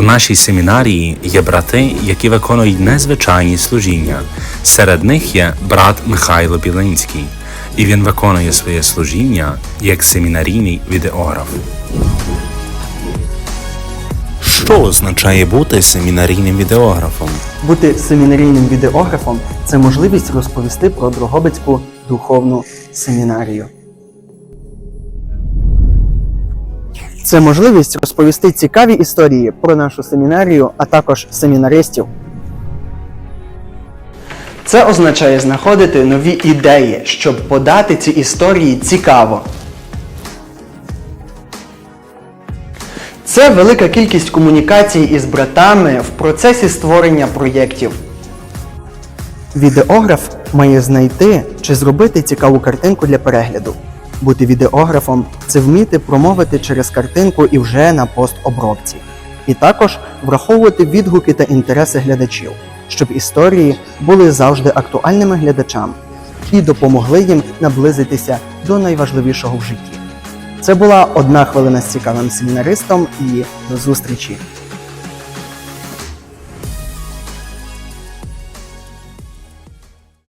В нашій семінарії є брати, які виконують незвичайні служіння. Серед них є брат Михайло Білинський, і він виконує своє служіння як семінарійний відеограф. Що означає бути семінарійним відеографом? Бути семінарійним відеографом це можливість розповісти про Дрогобицьку духовну семінарію. Це можливість розповісти цікаві історії про нашу семінарію, а також семінаристів. Це означає знаходити нові ідеї, щоб подати ці історії цікаво. Це велика кількість комунікацій із братами в процесі створення проєктів. Відеограф має знайти чи зробити цікаву картинку для перегляду. Бути відеографом це вміти промовити через картинку і вже на постобробці. І також враховувати відгуки та інтереси глядачів, щоб історії були завжди актуальними глядачам і допомогли їм наблизитися до найважливішого в житті. Це була одна хвилина з цікавим семінаристом і до зустрічі!